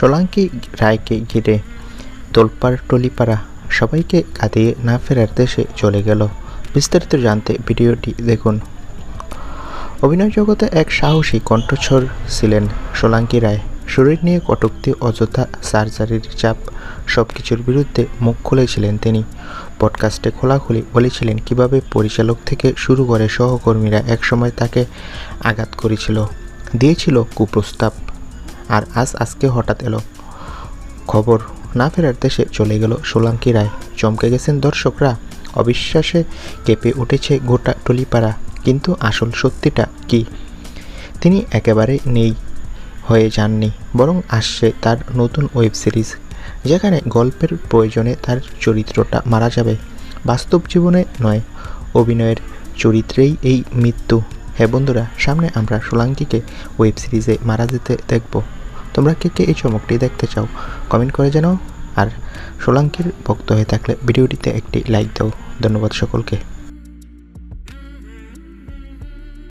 সোলাঙ্কি রায়কে ঘিরে তোলপাড় টলিপাড়া সবাইকে কাঁদিয়ে না ফেরার দেশে চলে গেল। বিস্তারিত জানতে ভিডিওটি দেখুন। অভিনয় জগতে এক সাহসী কণ্ঠস্বর ছিলেন সোলাঙ্কি রায়। শরীর নিয়ে কটুক্তি, অযথা সার্জারির চাপ সব কিছুর বিরুদ্ধে মুখ খুলেছিলেন তিনি। পডকাস্টে খোলাখুলি বলেছিলেন কীভাবে পরিচালক থেকে শুরু করে সহকর্মীরা একসময় তাকে আঘাত করেছিল। দিয়েছিল কুপ্রস্তাব। আর আজ আজকে হঠাৎ এলো। খবর না ফেরার দেশে চলে গেল সোলাঙ্কি রায়। চমকে গেছেন দর্শকরা। অবিশ্বাসে কেঁপে উঠেছে গোটা টলিপাড়া। কিন্তু আসল সত্যিটা কি? তিনি একেবারে নেই হয়ে যাননি, বরং আসছে তার নতুন ওয়েব সিরিজ, যেখানে গল্পের প্রয়োজনে তার চরিত্রটা মারা যাবে। বাস্তব জীবনে নয়, অভিনয়ের চরিত্রেই এই মৃত্যু। হ্যাঁ বন্ধুরা, সামনে আমরা সোলাঙ্কিকে ওয়েব সিরিজে মারা যেতে দেখব। তোমরা কে কে এই চমকটি দেখতে চাও কমেন্ট করে জানাও। আর সোলাঙ্কির ভক্ত হয়ে থাকলে ভিডিওটিতে একটি লাইক দাও। ধন্যবাদ সকলকে।